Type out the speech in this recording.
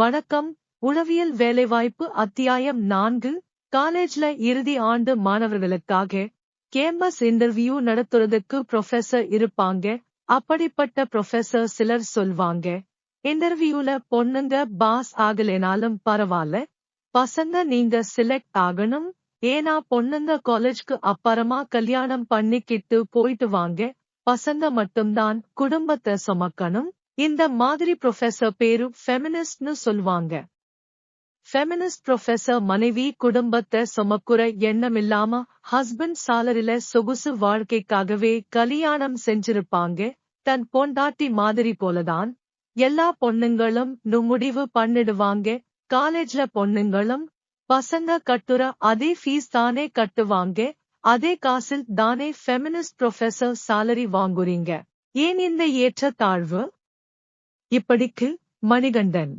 வணக்கம். உளவியல் வேலைவாய்ப்பு அத்தியாயம் நான்கு. காலேஜ்ல இறுதி ஆண்டு மாணவர்களுக்காக கேம்பஸ் இன்டர்வியூ நடத்துறதுக்கு ப்ரொஃபசர் இருப்பாங்க. அப்படிப்பட்ட ப்ரொஃபசர் சிலர் சொல்வாங்க. இன்டர்வியூல பொண்ணுங்க பாஸ் ஆகலைனாலும் பரவாயில்ல பசங்க நீங்க செலக்ட் ஆகணும். ஏனா பொண்ணுங்க காலேஜ்க்கு அப்புறமா கல்யாணம் பண்ணிக்கிட்டு போயிட்டு வாங்க. பசங்க மட்டும்தான் குடும்பத்தை சுமக்கணும். இந்த மாதிரி ப்ரொஃபசர் பேரு ஃபெமினிஸ்ட்னு சொல்வாங்க ஃபெமினிஸ்ட் ப்ரொஃபசர் மனைவி குடும்பத்தை சுமக்குற எண்ணமில்லாம ஹஸ்பண்ட் சாலரில சொகுசு வாழ்க்கைக்காகவே கல்யாணம் செஞ்சிருப்பாங்க. தன் பொண்டாட்டி மாதிரி போலதான். எல்லா பொண்ணுங்களும் நுமுடிவு பண்ணிடுவாங்க. காலேஜ்ல பொண்ணுங்களும் பசங்க கட்டுற அதே ஃபீஸ் தானே கட்டுவாங்க. அதே காசில் தானே ஃபெமினிஸ்ட் ப்ரொஃபசர் சாலரி வாங்குறீங்க. ஏன் இந்த ஏற்ற தாழ்வு இப்படிக்கு மணிகண்டன்.